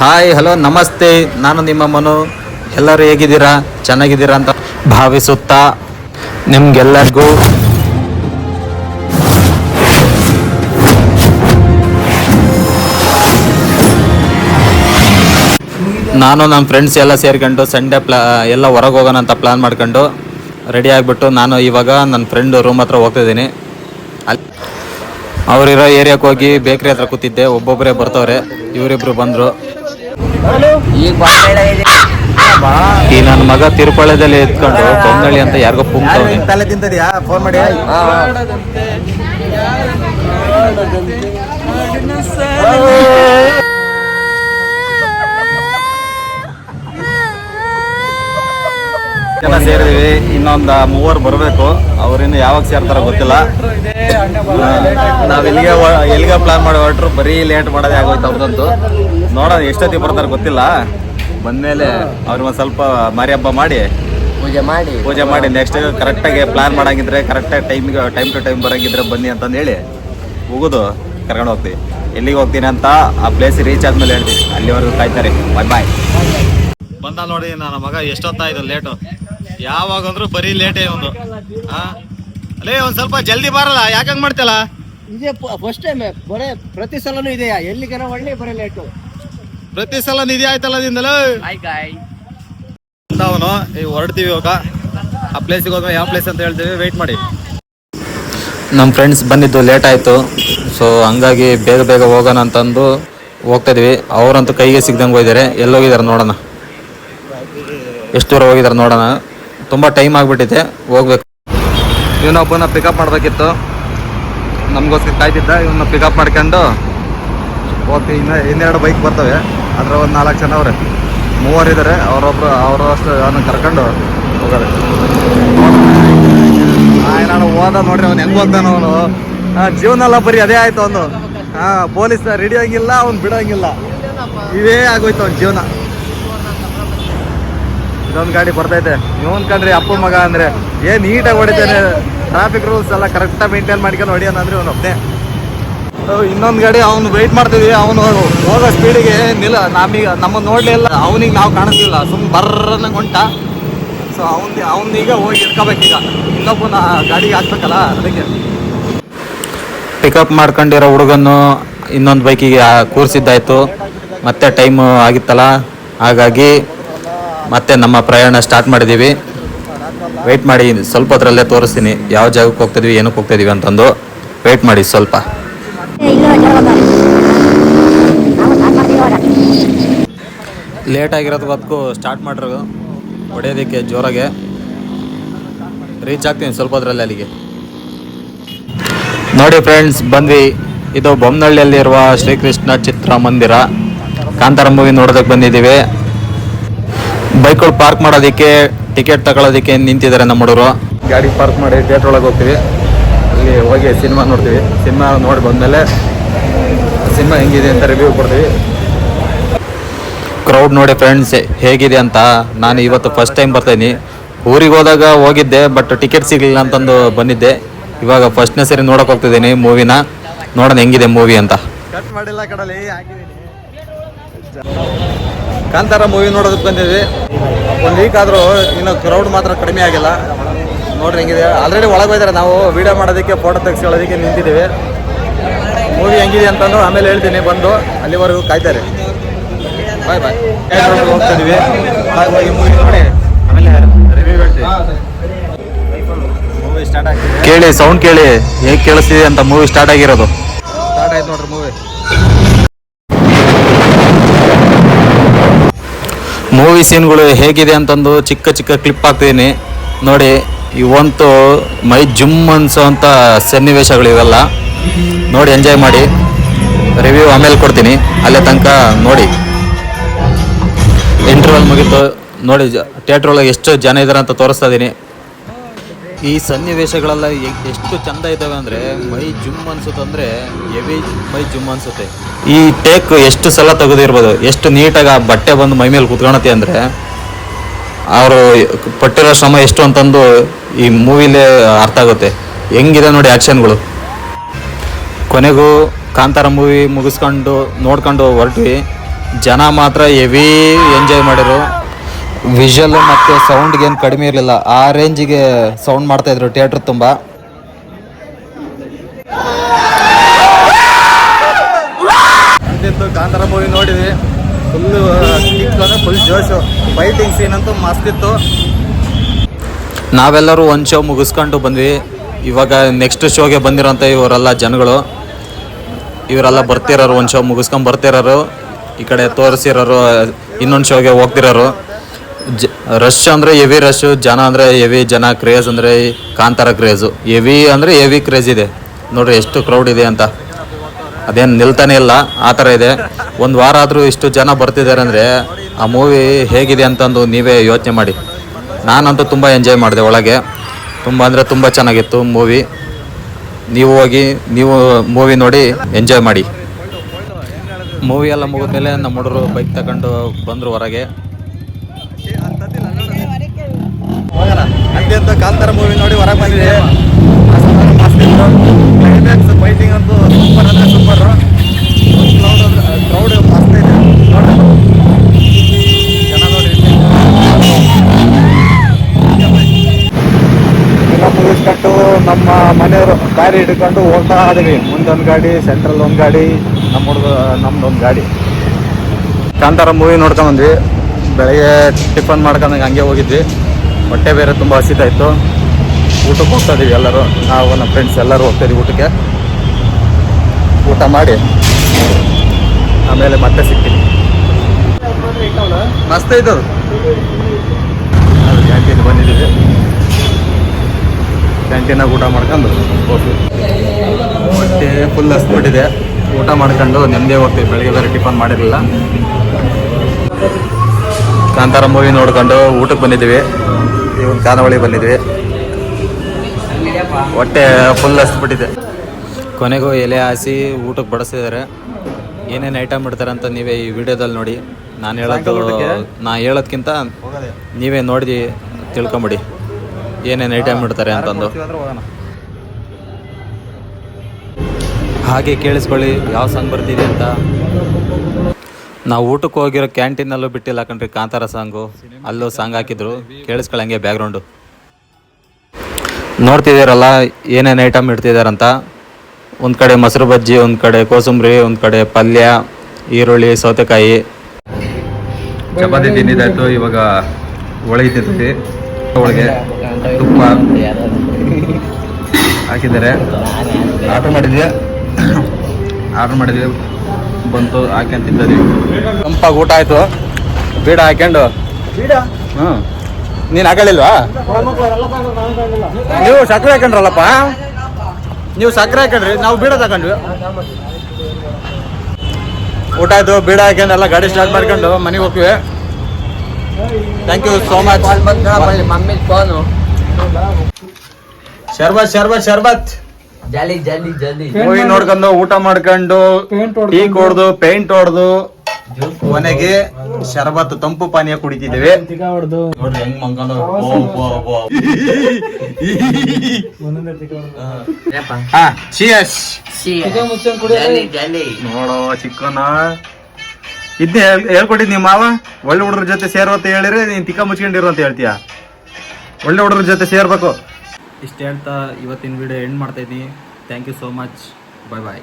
Hi hello ನಮಸ್ತೆ ನಾನು ನಿಮ್ಮ ಮನು. ಎಲ್ಲರೂ ಹೇಗಿದ್ದೀರಾ? ಚೆನ್ನಾಗಿದ್ದೀರಾ ಅಂತ ಭಾವಿಸುತ್ತಾ ನಿಮ್ಗೆಲ್ಲರಿಗೂ ನಾನು ನಮ್ಮ ಫ್ರೆಂಡ್ಸ್ ಎಲ್ಲ ಸೇರ್ಕೊಂಡು ಸಂಡೇ ಪ್ಲಾ ಎಲ್ಲ ಹೊರಗೆ ಹೋಗೋಣ ಅಂತ ಪ್ಲ್ಯಾನ್ ಮಾಡ್ಕೊಂಡು ರೆಡಿ ಆಗಿಬಿಟ್ಟು ನಾನು ಇವಾಗ ನನ್ನ ಫ್ರೆಂಡ್ ರೂಮ್ ಹತ್ರ ಹೋಗ್ತಿದ್ದೀನಿ ಅಲ್ಲಿ ಅವರಿರೋ ಏರಿಯಾಕ್ಕೆ ಹೋಗಿ ಬೇಕ್ರಿ ಹತ್ರ ಕೂತಿದ್ದೆ. ಒಬ್ಬೊಬ್ಬರೇ ಬರ್ತವ್ರೆ. ಇವರಿಬ್ಬರು ಬಂದರು. ಈ ನನ್ನ ಮಗ ತಿರುಪಳ್ಯದಲ್ಲಿ ಎತ್ಕೊಂಡು ಬೊಮ್ಮನಳ್ಳಿ ಅಂತ ಯಾರಿಗೋ ಪುಂಕ್ತವ್ನೆ ತಲೆ ತಿಂತದ್ಯಾ? ಫೋನ್ ಮಾಡಿ. ಜನ ಸೇರಿದೀವಿ. ಇನ್ನೊಂದು ಮೂವರು ಬರಬೇಕು. ಅವ್ರಿನ್ನು ಯಾವಾಗ ಸೇರ್ತಾರೋ ಗೊತ್ತಿಲ್ಲ. ನಾವು ಎಲ್ಲಿಗೆ ಎಲ್ಲಿಗೆ ಪ್ಲಾನ್ ಮಾಡಿ ಹೊರಟ್ರು. ಬರೀ ಲೇಟ್ ಮಾಡೋದೇ ಆಗೋಯ್ತು ಅವ್ರದಂತೂ. ನೋಡೋಣ ಎಷ್ಟೊತ್ತಿಗೆ ಬರ್ತಾರೆ ಗೊತ್ತಿಲ್ಲ. ಬಂದ್ಮೇಲೆ ಅವ್ರಿಗೆ ಒಂದು ಸ್ವಲ್ಪ ಮಾರಿ ಹಬ್ಬ ಮಾಡಿ ಪೂಜೆ ಮಾಡಿ. ಪೂಜೆ ಮಾಡಿ ನೆಕ್ಸ್ಟ್ ಕರೆಕ್ಟಾಗಿ ಪ್ಲಾನ್ ಮಾಡಂಗಿದ್ರೆ ಕರೆಕ್ಟಾಗಿ ಟೈಮಿಗೆ ಟೈಮ್ ಟು ಟೈಮ್ ಬರಂಗಿದ್ರೆ ಬನ್ನಿ ಅಂತಂದು ಹೇಳಿ ಹೋಗೋದು ಕರ್ಕೊಂಡು ಹೋಗ್ತೀವಿ. ಎಲ್ಲಿಗೆ ಹೋಗ್ತೀನಿ ಅಂತ ಆ ಪ್ಲೇಸ್ ರೀಚ್ ಆದ್ಮೇಲೆ ಹೇಳ್ತೀನಿ. ಅಲ್ಲಿವರೆಗೂ ಕಾಯ್ತಾರೆ. ಬಾಯ್ ಬಾಯ್ ಬಂದ ನೋಡಿ ನನ್ನ ಮಗ ಎಷ್ಟೊತ್ತಾಯ್ತು ಲೇಟು ಯಾವಾಗ ಅಂದ್ರೂ ಬರೀ ಲೇಟೇ ಒಂದು ಅಲ್ಲೇ ಒಂದ್ ಸ್ವಲ್ಪ ಜಲ್ದಿ ಬರಲ್ಲ ಯಾಕಂಗ್ ಮಾಡ್ತಲ್ಲ ಇದೇ ಫಸ್ಟ್ ಟೈಮ್ ಬರೇ ಪ್ರತಿ ಸಲನೂ ಇದೆಯಾ? ಎಲ್ಲಿಗಾರ ಒಳ್ಳೆ ಬರೀ ಲೇಟು ಪ್ರತಿ ಸಲ ನಿಧಿ ಆಯ್ತಲ್ಲ ಅದಿಂದಲೂ ಅವನು ಈಗ ಹೊರಡ್ತೀವಿ ಇವಾಗ. ಆ ಪ್ಲೇಸಿಗೆ ಹೋದ್ಮೇಲೆ ಯಾವ ಪ್ಲೇಸ್ ಅಂತ ಹೇಳ್ತೀವಿ ವೆಯ್ಟ್ ಮಾಡಿ. ನಮ್ಮ ಫ್ರೆಂಡ್ಸ್ ಬಂದಿದ್ದು ಲೇಟ್ ಆಯಿತು. ಸೊ ಹಂಗಾಗಿ ಬೇಗ ಬೇಗ ಹೋಗೋಣ ಅಂತಂದು ಹೋಗ್ತಾ ಇದ್ವಿ. ಅವರಂತೂ ಕೈಗೆ ಸಿಗ್ದಂಗೆ ಹೋಗಿದ್ದಾರೆ. ಎಲ್ಲೋಗಿದ್ದಾರೆ ನೋಡೋಣ. ಎಷ್ಟು ದೂರ ಹೋಗಿದ್ದಾರೆ ನೋಡೋಣ. ತುಂಬ ಟೈಮ್ ಆಗಿಬಿಟ್ಟಿದೆ. ಹೋಗ್ಬೇಕು. ಇವನೊಬ್ಬನ ಪಿಕಪ್ ಮಾಡಬೇಕಿತ್ತು. ನಮಗೋಸ್ಕರ ಕಾಯ್ತಿದ್ದ. ಇವನ್ನ ಪಿಕಪ್ ಮಾಡ್ಕೊಂಡು ಓಕೆ ಇನ್ನು ಇನ್ನೆರಡು ಬೈಕ್ ಬರ್ತವೆ. ಅದ್ರ ಒಂದು ನಾಲ್ಕು ಜನ ಅವ್ರೆ. ಮೂವರು ಇದ್ದಾರೆ ಅವರೊಬ್ರು ಅವರು ಅಷ್ಟು ಅವನ್ನ ಕರ್ಕೊಂಡು ಹೋಗೋದು. ನಾನು ಹೋದ ನೋಡ್ರಿ, ಅವ್ನು ಹೆಂಗ್ ಹೋಗ್ತಾನ ಅವನು. ಜೀವನ ಅಲ್ಲ ಬರೀ ಅದೇ ಆಯ್ತು ಅವನು. ಹಾ ಪೊಲೀಸ್ ರೆಡಿಯಾಗಿಲ್ಲ ಅವ್ನು ಬಿಡೋಂಗಿಲ್ಲ. ಇದೇ ಆಗೋಯ್ತು ಅವ್ನ ಜೀವನ. ಇದೊಂದು ಗಾಡಿ ಬರ್ತೈತೆ. ಇವನ್ ಕಂಡ್ರಿ ಅಪ್ಪ ಮಗ ಅಂದ್ರೆ ಏನ್ ನೀಟಾಗಿ ಹೊಡಿತಾನೆ. ಟ್ರಾಫಿಕ್ ರೂಲ್ಸ್ ಎಲ್ಲ ಕರೆಕ್ಟಾಗಿ ಮೇಂಟೈನ್ ಮಾಡ್ಕೊಂಡು ಹೊಡಿಯೋಣ ಅಂದ್ರೆ ಅವ್ನು ಒಬ್ಬನೇ ಇನ್ನೊಂದು ಗಾಡಿ ಅವ್ನು ವೆಯ್ಟ್ ಮಾಡ್ತಿದ್ವಿ. ಅವನು ಹೋಗೋ ಸ್ಪೀಡಿಗೆ ನಿಲ್ಲ. ನಮಗ ನಮ್ಮ ನೋಡ್ಲೇ ಇಲ್ಲ. ಅವನಿಗೆ ನಾವು ಕಾಣಿಸ್ಲಿಲ್ಲ ಸುಮ್ಮನೆ ಬರ್ರನ್ನ ಹೊಂಟ. ಸೊ ಅವ್ನು ಈಗ ಹೋಗಿ ಇಟ್ಕೋಬೇಕೀಗ ಇನ್ನೊಬ್ಬನ ಗಾಡಿಗೆ ಹಾಕ್ಬೇಕಲ್ಲ, ಅದಕ್ಕೆ. ಪಿಕಪ್ ಮಾಡ್ಕೊಂಡಿರೋ ಹುಡುಗನ್ನು ಇನ್ನೊಂದು ಬೈಕಿಗೆ ಕೂರಿಸಿದ್ದಾಯಿತು. ಮತ್ತೆ ಟೈಮ್ ಆಗಿತ್ತಲ್ಲ? ಹಾಗಾಗಿ ಮತ್ತೆ ನಮ್ಮ ಪ್ರಯಾಣ ಸ್ಟಾರ್ಟ್ ಮಾಡಿದ್ದೀವಿ ವೆಯ್ಟ್ ಮಾಡಿ, ಸ್ವಲ್ಪ ಹೊತ್ತರಲ್ಲೇ ತೋರಿಸ್ತೀನಿ. ಯಾವ ಜಾಗಕ್ಕೆ ಹೋಗ್ತಿದ್ವಿ, ಏನಕ್ಕೆ ಹೋಗ್ತಿದ್ದೀವಿ ಅಂತಂದು. ವೆಯ್ಟ್ ಮಾಡಿ, ಸ್ವಲ್ಪ. ಲೇಟ್ ಆಗಿರೋದಕ್ಕೂ ಸ್ಟಾರ್ಟ್ ಮಾಡ್ರು. ಹೊಡೆಯೋದಕ್ಕೆ ಜೋರಾಗೆ. ರೀಚ್ ಆಗ್ತೀನಿ ಸ್ವಲ್ಪ ಅದರಲ್ಲಿ ಅಲ್ಲಿಗೆ. ನೋಡಿ ಫ್ರೆಂಡ್ಸ್ ಬಂದ್ವಿ. ಇದು ಬೊಮ್ಮನಹಳ್ಳಿಯಲ್ಲಿರುವ ಶ್ರೀಕೃಷ್ಣ ಚಿತ್ರಮಂದಿರ. ಕಾಂತಾರ ಮೂವಿ ನೋಡೋದಕ್ಕೆ ಬಂದಿದ್ದೀವಿ. ಬೈಕ್ಗಳು ಪಾರ್ಕ್ ಮಾಡೋದಕ್ಕೆ ಟಿಕೆಟ್ ತಗೊಳ್ಳೋದಕ್ಕೆ ನಿಂತಿದ್ದಾರೆ ನಮ್ಮ ಹುಡುಗರು. ಗಾಡಿ ಪಾರ್ಕ್ ಮಾಡಿ ಥಿಯೇಟ್ರ್ ಒಳಗೆ ಹೋಗ್ತೀವಿ. ಅಲ್ಲಿ ಹೋಗಿ ಸಿನಿಮಾ ನೋಡ್ತೀವಿ. ಸಿನಿಮಾ ನೋಡಿ ಬಂದಮೇಲೆ ಸಿನಿಮಾ ಹೆಂಗಿದೆ ಅಂತ ರಿವ್ಯೂ ಕೊಡ್ತೀವಿ. ಕ್ರೌಡ್ ನೋಡಿ ಫ್ರೆಂಡ್ಸ್ ಹೇಗಿದೆ ಅಂತ ನಾನು ಇವತ್ತು ಫಸ್ಟ್ ಟೈಮ್ ಬರ್ತೀನಿ. ಊರಿಗೆ ಹೋದಾಗ ಹೋಗಿದ್ದೆ ಬಟ್ ಟಿಕೆಟ್ ಸಿಗಲಿಲ್ಲ ಅಂತಂದು ಬಂದಿದ್ದೆ. ಇವಾಗ ಫಸ್ಟ್ನೇ ಸರಿ ನೋಡಕ್ ಹೋಗ್ತಿದ್ದೀನಿ ಮೂವಿನ. ನೋಡೋಣ ಹೆಂಗಿದೆ ಮೂವಿ ಅಂತ. ಕಟ್ ಮಾಡಿಲ್ಲ ಕಡಲಿ ಕಾಂತಾರ ಮೂವಿ ನೋಡೋದಕ್ಕೆ ಬಂದಿದ್ವಿ. ಒಂದು ವೀಕ್ ಆದರೂ ಇನ್ನೂ ಕ್ರೌಡ್ ಮಾತ್ರ ಕಡಿಮೆ ಆಗಿಲ್ಲ. ನೋಡ್ರಿ ಹೆಂಗಿದೆ. ಆಲ್ರೆಡಿ ಒಳಗೆ ಹೋಯ್ತಾರೆ. ನಾವು ವೀಡಿಯೋ ಮಾಡೋದಕ್ಕೆ ಫೋಟೋ ತೆಗೆಸ್ಕೊಳ್ಳೋದಕ್ಕೆ ನಿಂತಿದ್ದೀವಿ. ಮೂವಿ ಹೆಂಗಿದೆ ಅಂತಂದು ಆಮೇಲೆ ಹೇಳ್ತೀನಿ. ಬಂದು ಅಲ್ಲಿವರೆಗೂ ಕಾಯ್ತಾರೆ. ಬಾಯ್ ಬಾಯ್ ಹೋಗ್ತಾ ಇದೀವಿ ಹಾಗೆ ಮೂವಿ ನೋಡಿ. ಆಮೇಲೆ ರಿವ್ಯೂ ಹೇಳ್ತೀವಿ. ಮೂವಿ ಸ್ಟಾರ್ಟ್ ಆಗಿದೆ. ಕೇಳಿ ಸೌಂಡ್ ಕೇಳಿ. ಹೇಗೆ ಕೇಳಿಸ್ತಿದೆ ಅಂತ ಮೂವಿ ಸ್ಟಾರ್ಟ್ ಆಗಿರೋದು. ಸ್ಟಾರ್ಟ್ ಆಯ್ತು ನೋಡ್ರಿ ಮೂವಿ ಮೂವಿ ಸೀನ್ಗಳು ಹೇಗಿದೆ ಅಂತಂದು ಚಿಕ್ಕ ಚಿಕ್ಕ ಕ್ಲಿಪ್ ಹಾಕ್ತಿದ್ದೀನಿ ನೋಡಿ. ಇವಂತೂ ಮೈ ಜುಮ್ ಅನ್ಸೋಂಥ ಸನ್ನಿವೇಶಗಳು ಇವೆಲ್ಲ. ನೋಡಿ ಎಂಜಾಯ್ ಮಾಡಿ. ರಿವ್ಯೂ ಆಮೇಲೆ ಕೊಡ್ತೀನಿ. ಅಲ್ಲೇ ತನಕ ನೋಡಿ. ಇಂಟರ್ವಲ್ ಮುಗೀತು. ನೋಡಿ ಥಿಯೇಟ್ರ್ ಒಳಗೆ ಎಷ್ಟು ಜನ ಇದ್ದಾರೆ ಅಂತ ತೋರಿಸ್ತಾ ಇದ್ದೀನಿ ಈ ಸನ್ನಿವೇಶಗಳೆಲ್ಲ ಎಷ್ಟು ಚಂದ ಇದ್ದಾವೆ ಅಂದರೆ, ಮೈ ಜುಮ್ ಅನ್ಸುತ್ತೆ ಅಂದರೆ ಎವಿ ಮೈ ಜುಮ್ ಅನ್ಸುತ್ತೆ. ಈ ಟೇಕ್ ಎಷ್ಟು ಸಲ ತೆಗೆದಿರ್ಬೋದು, ಎಷ್ಟು ನೀಟಾಗಿ ಆ ಬಟ್ಟೆ ಬಂದು ಮೈ ಮೇಲೆ ಕುತ್ಕೊಳತ್ತೆ ಅಂದರೆ ಅವರು ಪಟ್ಟಿರೋ ಶ್ರಮ ಎಷ್ಟು ಅಂತಂದು ಈ ಮೂವಿಲೇ ಅರ್ಥ ಆಗುತ್ತೆ. ಹೆಂಗಿದೆ ನೋಡಿ ಆ್ಯಕ್ಷನ್ಗಳು ಕೊನೆಗೂ ಕಾಂತಾರ ಮೂವಿ ಮುಗಿಸ್ಕೊಂಡು ನೋಡ್ಕೊಂಡು ಹೊರಟ್ವಿ. ಜನ ಮಾತ್ರ ಹೆವಿ ಎಂಜಾಯ್ ಮಾಡಿದ್ರು. ವಿಷಲ್ ಮತ್ತು ಸೌಂಡ್ಗೇನು ಕಡಿಮೆ ಇರಲಿಲ್ಲ. ಆ ರೇಂಜಿಗೆ ಸೌಂಡ್ ಮಾಡ್ತಾಯಿದ್ರು ಥಿಯೇಟ್ರ್ ತುಂಬ ಕಾಂತಾರ ಮೂವಿ ನೋಡಿದ್ವಿ ಫುಲ್ ಕಿಕ್ ಅಂದ್ರೆ ಫುಲ್ ಫೈಟಿಂಗ್ ಸೀನ್ ಅಂತೂ ಮಸ್ತ್ ಇತ್ತು. ನಾವೆಲ್ಲರೂ ಒಂದು ಶೋ ಮುಗಿಸ್ಕೊಂಡು ಬಂದ್ವಿ. ಇವಾಗ ನೆಕ್ಸ್ಟ್ ಶೋಗೆ ಬಂದಿರೋಂಥ ಇವರೆಲ್ಲ ಜನಗಳು, ಇವರೆಲ್ಲ ಬರ್ತಿರೋರು, ಒಂದು ಶೋ ಮುಗಿಸ್ಕೊಂಡು ಬರ್ತಿರೋರು, ಈ ಕಡೆ ತೋರಿಸಿರೋರು, ಇನ್ನೊಂದು ಶೋಗೆ ಹೋಗ್ತಿರೋರು. ಜ ರಶ್ ಅಂದರೆ ಹೆವಿ ರಶ್ಶು ಜನ ಅಂದರೆ ಹೆವಿ ಜನ ಕ್ರೇಜ್ ಅಂದರೆ ಕಾಂತಾರ ಕ್ರೇಜು ಹೆವಿ ಅಂದರೆ ಹೆವಿ ಕ್ರೇಜ್ ಇದೆ. ನೋಡ್ರಿ, ಎಷ್ಟು ಕ್ರೌಡ್ ಇದೆ ಅಂತ. ಅದೇನು ನಿಲ್ತಾನೆ ಇಲ್ಲ ಆ ಥರ ಇದೆ. ಒಂದು ವಾರ ಆದರೂ ಇಷ್ಟು ಜನ ಬರ್ತಿದ್ದಾರೆ ಅಂದರೆ ಆ ಮೂವಿ ಹೇಗಿದೆ ಅಂತಂದು ನೀವೇ ಯೋಚನೆ ಮಾಡಿ. ನಾನಂತೂ ತುಂಬ ಎಂಜಾಯ್ ಮಾಡಿದೆ ಒಳಗೆ. ತುಂಬ ಅಂದರೆ ತುಂಬ ಚೆನ್ನಾಗಿತ್ತು ಮೂವಿ ನೀವು ಹೋಗಿ ನೀವು ಮೂವಿ ನೋಡಿ ಎಂಜಾಯ್ ಮಾಡಿ. ಮೂವಿ ಎಲ್ಲ ಮುಗಿದ್ಮೇಲೆ ನಮ್ಮ ಹುಡುಗರು ಬೈಕ್ ತಗೊಂಡು ಬಂದರು ಹೊರಗೆ. ಕಾಂತಾರ ಮೂವಿ ನೋಡಿ ಹೊರಗೆ ಬಂದಿದೆ. ಫೈಟಿಂಗ್ ಸೂಪರ್ ಸೂಪರ್ ಕ್ರೌಡ್ ಮಸ್ತ್ ಇದೆ. ನೋಡಿ ಜನ ನಮ್ಮ ಮನೆಯವರು ಗಾಡಿ ಹಿಡ್ಕೊಂಡು ಹೋಗ್ತಾ ಇದೀವಿ ಮುಂದೊಂದು ಗಾಡಿ ಸೆಂಟ್ರಲ್ ಒಂದು ಗಾಡಿ, ನಮ್ಮ ಹುಡುಗ ನಮ್ದೊಂದು ಗಾಡಿ. ಕಾಂತಾರ ಮೂವಿ ನೋಡ್ಕೊಂಡ್ ಬಂದ್ವಿ. ಬೆಳಗ್ಗೆ ಟಿಫನ್ ಮಾಡ್ಕೊಂಡಂಗೆ ಹಂಗೆ ಹೋಗಿದ್ವಿ. ಹೊಟ್ಟೆ ಬೇರೆ ತುಂಬ ಹಸಿತಾಯಿತ್ತು ಊಟಕ್ಕೆ ಹೋಗ್ತಾ ಇದೀವಿ ಎಲ್ಲರೂ. ನಾವು ನಮ್ಮ ಫ್ರೆಂಡ್ಸ್ ಎಲ್ಲರೂ ಹೋಗ್ತಾ ಊಟಕ್ಕೆ. ಊಟ ಮಾಡಿ. ಆಮೇಲೆ ಮತ್ತೆ ಸಿಗ್ತೀನಿ. ಮಸ್ತ್ ಅದು. ಅದು ಕ್ಯಾಂಟೀನ್ ಬಂದಿದ್ದೀವಿ ಕ್ಯಾಂಟೀನಾಗ ಊಟ ಮಾಡ್ಕೊಂಡು ಹೋಗ್ತೀವಿ ಹೊಟ್ಟೆ ಫುಲ್ ಹಸ್ಬಿಟ್ಟಿದೆ. ಊಟ ಮಾಡ್ಕೊಂಡು ನೆಮ್ಮದಿ ಹೋಗ್ತೀವಿ ಬೆಳಗ್ಗೆ ಬೇರೆ ಟಿಫನ್ ಮಾಡಿರಲಿಲ್ಲ. ಕಾಂತಾರ ಮೂವಿ ನೋಡ್ಕೊಂಡು ಊಟಕ್ಕೆ ಬಂದಿದ್ದೀವಿ. ಇವನ್ ಖಾನಾವಳಿ ಬಂದಿದ್ವಿ ಹೊಟ್ಟೆ ಫುಲ್ ಹಸ್ಬಿಟ್ಟಿದೆ. ಕೊನೆಗೂ ಎಲೆ ಹಾಸಿ ಊಟಕ್ಕೆ ಬಡಿಸಿದ್ದಾರೆ. ಏನೇನು ಐಟಮ್ ಇಡ್ತಾರೆ ಅಂತ ನೀವೇ ಈ ವಿಡಿಯೋದಲ್ಲಿ ನೋಡಿ. ನಾನು ಹೇಳೋದು ನಾ ಹೇಳೋದ್ಕಿಂತ ನೀವೇ ನೋಡಿ ತಿಳ್ಕೊಂಬಿಡಿ. ಏನೇನು ಐಟಮ್ ಇಡ್ತಾರೆ ಅಂತಂದು ಹಾಗೆ ಕೇಳಿಸ್ಕೊಳ್ಳಿ ಯಾವ ಸಾಂಗ್ ಬರ್ತಿದೆ ಅಂತ. ನಾವು ಊಟಕ್ಕೆ ಹೋಗಿರೋ ಕ್ಯಾಂಟೀನಲ್ಲೂ ಬಿಟ್ಟಿಲ್ಲ ಕಣ್ರಿ ಕಾಂತಾರ ಸಾಂಗು ಅಲ್ಲೂ ಸಾಂಗ್ ಹಾಕಿದ್ರು. ಕೇಳಿಸ್ಕೊಳ್ಳಿ ಹಂಗೆ ಬ್ಯಾಕ್ಗ್ರೌಂಡು ನೋಡ್ತಿದ್ದೀರಲ್ಲ ಏನೇನು ಐಟಮ್ ಇಡ್ತಿದಾರಂತ ಒಂದು ಕಡೆ ಮೊಸರು ಬಜ್ಜಿ ಒಂದು ಕಡೆ ಕೋಸಂಬರಿ ಒಂದು ಕಡೆ ಪಲ್ಯ ಈರುಳ್ಳಿ ಸೌತೆಕಾಯಿ. ಚಪಾತಿ ತಿಂದಿದ್ದಾಯ್ತು ಇವಾಗ ಹೋಳಿಗೆ ತಿಂತೀವಿ ಹೋಳಿಗೆ ತುಪ್ಪ ಹಾಕಿದ್ದಾರೆ. ಆರ್ಡ್ರ್ ಮಾಡಿದ್ವಿ ಆರ್ಡ್ರ್ ಮಾಡಿದ್ವಿ. ಬಂತು ಹಾಕ್ಯಂತ ತಿಂತೀವಿ ತಂಪಾಗಿ ಊಟ ಆಯ್ತು. ಬೀಡ ಹಾಕ್ಯಂಡು. ಹ್ಞೂ ನೀನು ಹಾಕೊಳ್ಳಿಲ್ವಾ ನೀವು ಸಕ್ಕರೆ ಹಾಕೊಂಡ್ರಲ್ಲಪ್ಪ ನೀವು ಸಕ್ಕರೆ ಹಾಕೊಂಡ್ರಿ ನಾವು ಬೀಡ ತಗೊಂಡ್ವಿ. ಊಟ ಆಯ್ತು ಬೀಡ ಹಾಕೊಂಡು ಎಲ್ಲ ಗಾಡಿ ಸ್ಟಾರ್ಟ್ ಮಾಡ್ಕೊಂಡು ಮನೆಗೆ ಹೋಗ್ತೀವಿ. Thank you so much mummy phone ಶರ್ಬತ್. ಶರ್ಬತ್ ಶರ್ಬತ್ ಮೂವಿ ನೋಡ್ಕೊಂಡು ಊಟ ಮಾಡ್ಕೊಂಡು ಟೀ ಕೊಡ್ದು ಪೇಂಟ್ ಹೊಡ್ದು ಕೊನೆಗೆ ಶರಬತ್ ತಂಪು ಪಾನೀಯ ಕುಡಿತಿದ್ದೇವೆ. ನೋಡ್ರಿ ಹೆಂಗ್ ನೋಡೋ ಚಿಕ್ಕನ ಇದನ್ನೇ ಹೇಳ್ಕೊಟ್ಟಿದ್ ನಿಮ್ಮ ಮಾವ? ಒಳ್ಳೆ ಹುಡುಗರ ಜೊತೆ ಸೇರು ಅಂತ ಹೇಳಿದ್ರೆ ನೀನ್ ತಿಕ್ಕ ಮುಚ್ಕೊಂಡಿರು ಅಂತ ಹೇಳ್ತೀಯ? ಒಳ್ಳೆ ಹುಡುಗರ ಜೊತೆ ಸೇರ್ಬೇಕು. ಇಷ್ಟ ಹೇಳ್ತಾ ಇವತ್ತಿನ ವಿಡಿಯೋ ಎಂಡ್ ಮಾಡ್ತಾ ಇದ್ದೀನಿ. Thank you so much bye bye